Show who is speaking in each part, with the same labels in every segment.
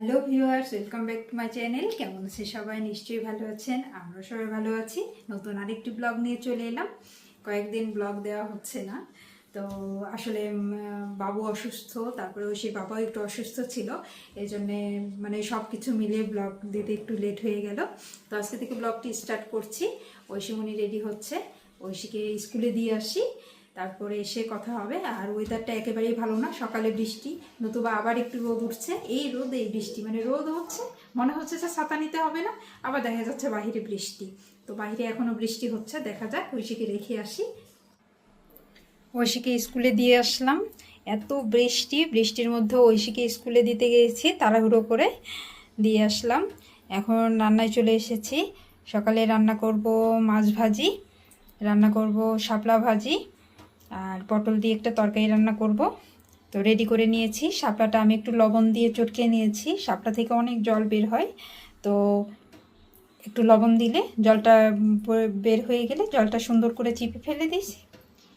Speaker 1: Hello viewers welcome back to my channel কেমন আছে সবাই? নিশ্চয়ই ভালো আছেন। আমরা সবাই ভালো আছি। নতুন আরেকটি ব্লগ নিয়ে চলে এলাম। কয়েকদিন ব্লগ দেওয়া হচ্ছে না। তো আসলে বাবু অসুস্থ তারপরে সেই বাবাও একটু অসুস্থ ছিল। এই জন্যে মানে সব কিছু মিলিয়ে ব্লগ দিতে একটু লেট হয়ে গেল। তো আজকে থেকে ব্লগটি স্টার্ট করছি। ঐশীমণি রেডি হচ্ছে। ঐশীকে স্কুলে দিয়ে আসি। তারপরে এসে কথা হবে। আর ওয়েদারটা একেবারেই ভালো না, সকালে বৃষ্টি, নতুবা আবার একটু রোদ উঠছে। এই রোদ এই বৃষ্টি মানে রোদ হচ্ছে, মনে হচ্ছে যে ছাতা নিতে হবে না, আবার দেখা যাচ্ছে বাহিরে বৃষ্টি। তো বাইরে এখনও বৃষ্টি হচ্ছে, দেখা যাক, ঐশীকে রেখে আসি। ঐশীকে স্কুলে দিয়ে আসলাম। এত বৃষ্টি, বৃষ্টির মধ্যে ঐশীকে স্কুলে দিতে গিয়েছি তাড়াহুড়ো করে দিয়ে আসলাম। এখন রান্নায় চলে এসেছি। সকালে রান্না করব মাছ ভাজি, রান্না করব শাপলা ভাজি আর পটল দিয়ে একটা তরকারি রান্না করব। তো রেডি করে নিয়েছি। শাপলাটা আমি একটু লবণ দিয়ে চটকে নিয়েছি। শাপলা থেকে অনেক জল বের হয়। তো একটু লবণ দিলে জলটা বের হয়ে গেলে জলটা সুন্দর করে চিপে ফেলে দিয়েছি।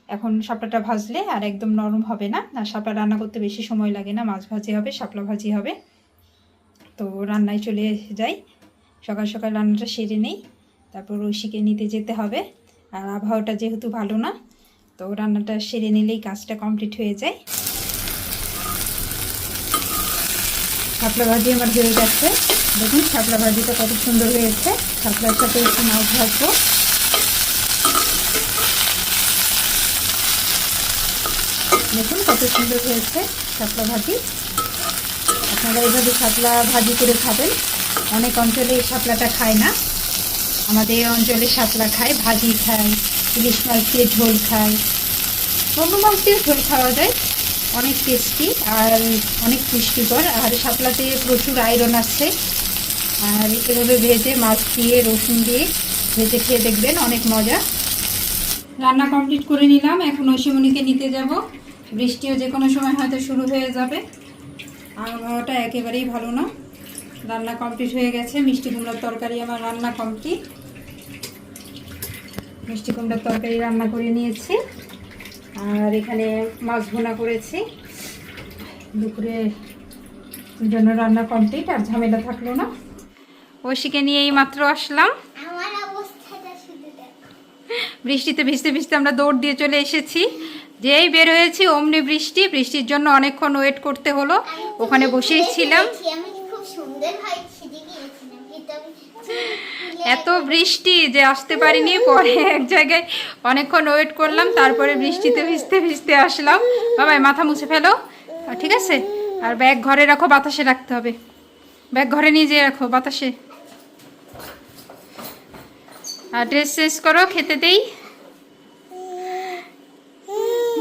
Speaker 1: এখন শাপলাটা ভাজলে আর একদম নরম হবে না। আর শাপলা রান্না করতে বেশি সময় লাগে না। মাছ ভাজি হবে, শাপলা ভাজি হবে। তো রান্নায় চলে যাই। সকাল সকাল রান্নাটা সেরে নেই। তারপর ঐশীকে নিতে যেতে হবে। আর আবহাওয়াটা যেহেতু ভালো না তো রান্নাটা সেরে নিলেই কাজটা কমপ্লিট হয়ে যায়। শাপলা ভাজি আমার হয়ে গেছে। দেখুন শাপলা ভাজিটা কত সুন্দর হয়েছে। শাপলার সাথে একটু মাছ ভাজবো। দেখুন কত সুন্দর হয়েছে শাপলা ভাজি। আপনারা এইভাবে শাপলা ভাজি করে খাবেন। অনেক অঞ্চলে এই শাপলাটা খায় না। আমাদের এই অঞ্চলে শাপলা খায়, ভাজি খায়। ইলিশ মাছ দিয়ে ঝোল খায় অন্য মাছ দিয়ে ঝোল খাওয়া যায়। অনেক টেস্টি আর অনেক পুষ্টিকর। আর শাপলাতে প্রচুর আয়রন আছে। আর এভাবে ভেজে মাছ দিয়ে, রসুন দিয়ে ভেজে খেয়ে দেখবেন অনেক মজা। রান্না কমপ্লিট করে নিলাম। এখন ঐশীমণিকে নিতে যাব। বৃষ্টিও যে কোনো সময় হয়তো শুরু হয়ে যাবে। আবহাওয়াটা একেবারেই ভালো না। রান্না কমপ্লিট হয়ে গেছে। মিষ্টি কুমড়ার তরকারি আমার রান্না কমপ্লিট মিষ্টি কুমড়ার তরকারি রান্না করে নিয়েছি। আর এখানে মাছ ভুনা করেছি। দুপুরে জন্য রান্না কমপ্লিট আর ঝামেলা থাকল না। ঐশীকে নিয়ে এই মাত্র আসলাম। বৃষ্টিতে ভিজতে ভিজতে আমরা দৌড় দিয়ে চলে এসেছি। যেই বের হয়েছি অমনি বৃষ্টি। বৃষ্টির জন্য অনেকক্ষণ ওয়েট করতে হলো। ওখানে বসেই ছিলাম। এত বৃষ্টি যে আসতে পারিনি, পরে এক জায়গায় অনেকক্ষণ ওয়েট করলাম, তারপরে বৃষ্টিতে ভিজতে ভিজতে আসলাম। বাবাই, মাথা মুছে ফেলো। ঠিক আছে? আর ব্যাগ ঘরে রাখো, বাতাসে রাখতে হবে। ব্যাগ ঘরে নিয়ে যেয়ে রাখো, বাতাসে। আর ড্রেস চেঞ্জ করো, খেতে দেই।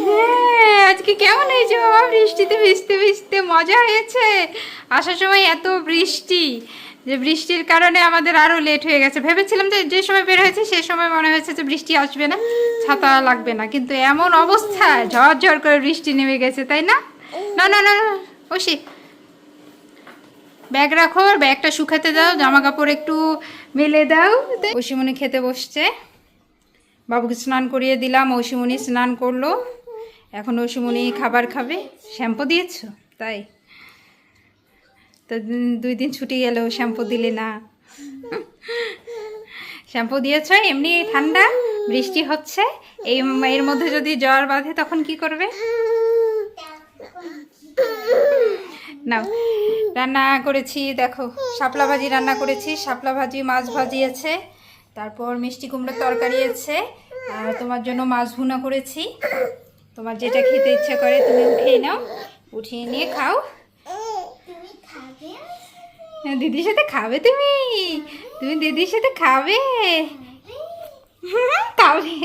Speaker 1: হ্যাঁ আজকে কেমন হয়েছে বাবা? বৃষ্টিতে ভিজতে ভিজতে মজা হয়েছে। আসার সময় এত বৃষ্টি। যে বৃষ্টির কারণে আমাদের আরও লেট হয়ে গেছে। ভেবেছিলাম যে যে সময় বের হয়েছে, সে সময় মনে হয়েছে যে বৃষ্টি আসবে না, ছাতা লাগবে না। কিন্তু এমন অবস্থা ঝড় করে বৃষ্টি নেমে গেছে, তাই না? না না না ওসি ব্যাগ রাখো, আর ব্যাগটা শুকাতে দাও জামা কাপড় একটু মেলে দাও। ওসিমনি খেতে বসছে। বাবুকে স্নান করিয়ে দিলাম ঐশিমণি স্নান করল। এখন ঐশিমণি খাবার খাবে। শ্যাম্পু দিয়েছ? তাই। তো দুই দিন ছুটি গেলেও শ্যাম্পু দিলে না। শ্যাম্পু দিয়েছ, এমনি ঠান্ডা, বৃষ্টি হচ্ছে, এই এর মধ্যে যদি জ্বর বাঁধে তখন কি করবে? নাও, রান্না করেছি, দেখো, শাপলা ভাজি রান্না করেছি, শাপলা ভাজি, মাছ ভাজি আছে তারপর মিষ্টি কুমড়োর তরকারি আছে, আর তোমার জন্য মাছ ভুনা করেছি। তোমার যেটা খেতে ইচ্ছে করে তুমি উঠিয়ে নাও, উঠিয়ে নিয়ে খাও। দিদির সাথে খাবে তুমি? তুমি দিদির সাথে খাবে? খাবে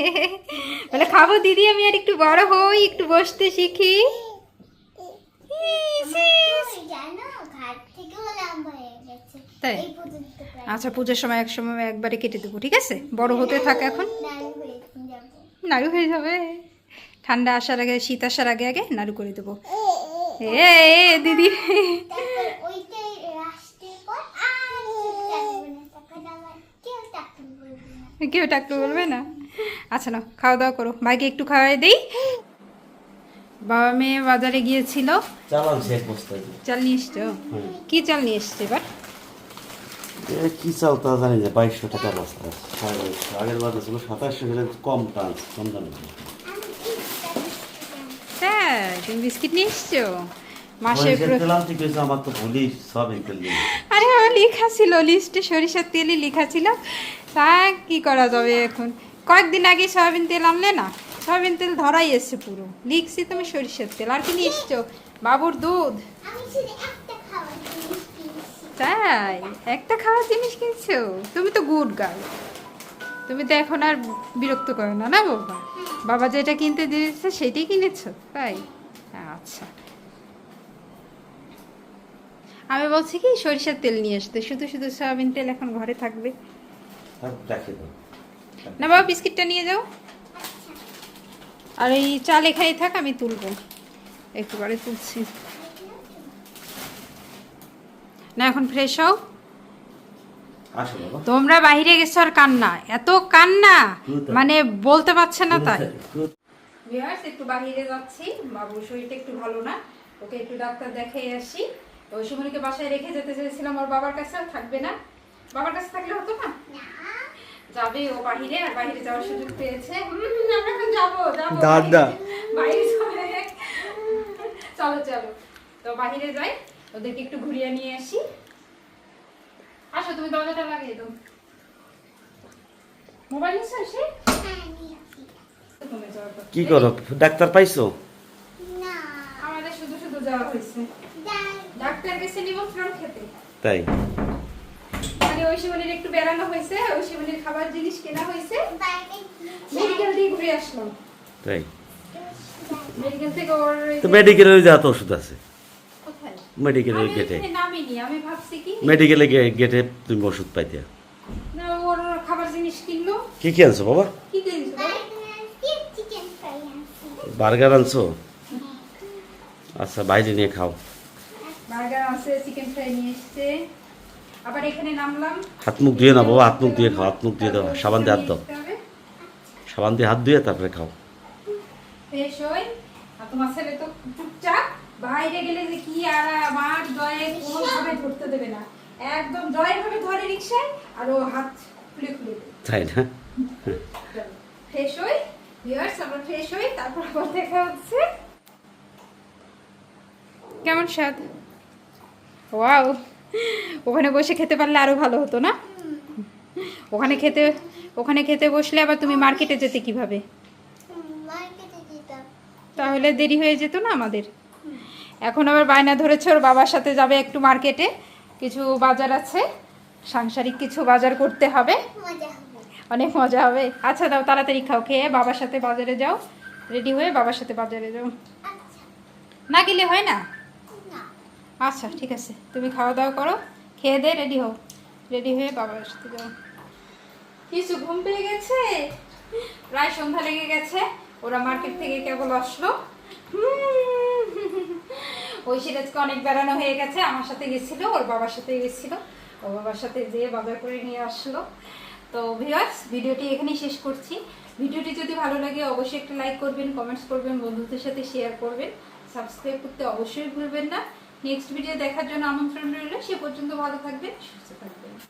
Speaker 1: বলে খাব দিদি আমি আর একটু বড় হই একটু বসতে শিখি।
Speaker 2: হয়ে
Speaker 1: তাই? আচ্ছা পুজোর সময় এক সময় একবারে কেটে দেবো ঠিক আছে? বড় হতে থাকে এখন।
Speaker 2: নাড়ু হয়ে যাব।
Speaker 1: নাড়ু হয়ে যাবে। ঠান্ডা আসার আগে শীত আসার আগে আগে নাড়ু করে দেবো। এ, দিদি
Speaker 2: তারপর ওইটাই রাষ্ট্রের পর আর চুপ থাকবে না তখন আমার কেউ চাকরি করবে না
Speaker 1: কেউ ডাক্তার বলবে না। আচ্ছা না খাওয়া দাওয়া করো। ভাইকে একটু খাওয়াই দিই। বাবা মেয়ে বাজারে গিয়েছিল। চাল নিয়ে এসছো? কি চাল নিয়ে এসছে এবার?
Speaker 3: কি চাল তা জানি না বাইশশো টাকা বস্তা। আগের বার ছিল সাতাশশো গেলে কম টান কম দামে।
Speaker 1: তাই তুমি বিস্কিট নিয়ে এসছো। মাসে
Speaker 3: আমার তো ভুলি সব এই
Speaker 1: লেখা ছিল লিস্টে সরিষার তেলই লেখা ছিল। তা কি করা যাবে এখন? কয়েকদিন আগে সয়াবিন তেল আনলে না সয়াবিন তেল ধরাই এসছে পুরো। লিখছি তুমি সরিষার তেল আর কি নিয়ে এসছো? বাবুর দুধ?
Speaker 2: আমি শুধু একটা খাওয়ার জিনিস কিনছি।
Speaker 1: তাই? একটা খাওয়ার জিনিস কিনছো? তুমি তো গুড গার্ল। তুমি তো এখন আর বিরক্ত করো না না বাবা? বাবা যেটা কিনতে দিয়েছে সেটাই কিনেছো তাই? আচ্ছা। আমি বলছি কি সরিষার তেল নিয়ে আসতে। শুধু শুধু সয়াবিন তেল এখন ঘরে থাকবে।
Speaker 3: দাও
Speaker 1: না বাবা বিস্কিটটা নিয়ে যাও। আর এই চাল এখানে থাক আমি তুলবো। একটুবারে তুলছি। না এখন ফ্রেশ হও। তোমরা বাইরে গেছো আর কান্না। এত কান্না। মানে বলতে পারছে না তাই। একটু বাইরে যাচ্ছি। বাবুর শরীরটা একটু ভালো না। ওকে একটু ডাক্তার দেখাই আসি। তো সুমনিকে বাসায় রেখে যেতে চেয়েছিলাম ওর বাবার কাছে থাকবে না। বাবার কাছে থাকলে হতো না? যাবে ও বাহিরে আর বাহিরে যাওয়ার সুযোগ পেয়েছে। আমরা এখন যাব যাব
Speaker 3: দাদা।
Speaker 1: বাইরে যাবে। চলো চলো। তো বাহিরে যাই ওদেরকে একটু ঘুরিয়ে নিয়ে আসি। আসো তুমি দরজাটা লাগিয়ে দাও। মোবাইল পর।
Speaker 3: কি করো? ডাক্তার পাইছো?
Speaker 2: না।
Speaker 1: আমাদের শুধু শুধু যাওয়া হয়েছে। ডাক্তার গেছে নিমন্ত্রণ খেতে।
Speaker 3: তাই?
Speaker 1: মানে ওই শিবনের একটু বেড়ানো হয়েছে ওই শিবনের খাবার জিনিস কেনা হয়েছে। মেডিকেল দিয়ে ঘুরে আসলাম
Speaker 3: তাই?
Speaker 1: মেডিকেল থেকে ওর
Speaker 3: তো মেডিকেলে ওই যে এত ওষুধ আছে?
Speaker 1: কোথায়?
Speaker 3: মেডিকেলের গেটে
Speaker 1: আমি ভাবছি কি
Speaker 3: মেডিকেলে গেটে তুমি ওষুধ পাইতে।
Speaker 1: না ওর খাবার জিনিস কিনলো।
Speaker 3: কি কি আনছো বাবা?
Speaker 1: কি কিনছো
Speaker 2: ফ্রাই আনছি।
Speaker 3: বার্গার আনছো? আচ্ছা বাইরে নিয়ে খাও।
Speaker 1: বার্গার আছে চিকেন ফ্রাই নিয়ে এসছে। আবার এখানে নামলাম।
Speaker 3: হাত মুখ ধুয়ে না বাবা হাত মুখ ধুয়ে খাও হাত মুখ ধুয়ে দাও সাবান দিয়ে হাত দাও। সাবান দিয়ে হাত ধুয়ে তারপরে খাও।
Speaker 1: ফ্রেশ হই আর তোমার ছেলে তো চুপচাপ। বাইরে গেলে যে কি আর আমার দয়ে কোনোভাবে ধরতে দেবে না। একদম দয়ের ভাবে ধরে রিক্সায় আর ও হাত খুলে খুলে
Speaker 3: তাই না?
Speaker 1: ফ্রেশ হই ভিউয়ার্স আমরা ফ্রেশ হই তারপর আবার দেখা হচ্ছে। কেমন স্বাদ? ওয়াও ওখানে বসে খেতে পারলে আরও ভালো হতো না? ওখানে খেতে ওখানে খেতে বসলে আবার তুমি মার্কেটে যেতে কীভাবে? তাহলে দেরি হয়ে যেত না আমাদের? এখন আবার বায়না ধরেছে ওর বাবার সাথে যাবে একটু মার্কেটে কিছু বাজার আছে। সাংসারিক কিছু বাজার করতে হবে। অনেক মজা হবে। আচ্ছা দাও তাড়াতাড়ি খাও খেয়ে বাবার সাথে বাজারে যাও। রেডি হয়ে বাবার সাথে বাজারে যাও।
Speaker 2: আচ্ছা।
Speaker 1: না গেলে হয়
Speaker 2: না?
Speaker 1: আচ্ছা ঠিক আছে। তুমি খাওয়া দাওয়া করো, খেয়ে দে রেডি হও। রেডি হয়ে বাবার সাথে যাও। কিছু ঘুম পেয়ে গেছে? প্রায় সন্ধ্যা লেগে গেছে। ওরা মার্কেট থেকে কেবল আসলো। ওই সিরাজকে অনেক বেড়ানো হয়ে গেছে। আমার সাথে গেছিল, ওর বাবার সাথে গেছিল। ওর বাবার সাথে যেয়ে বাজার করে নিয়ে আসলো। তো ভিউয়ার্স ভিডিওটি এখানেই শেষ করছি। ভিডিওটি যদি ভালো লাগে, অবশ্যই একটা লাইক করবেন কমেন্টস করবেন, বন্ধুদের সাথে শেয়ার করবেন। সাবস্ক্রাইব করতে অবশ্যই ভুলবেন না। নেক্সট ভিডিও দেখার জন্য আমন্ত্রণ রইল। সে পর্যন্ত ভালো থাকবেন সুস্থ থাকবেন।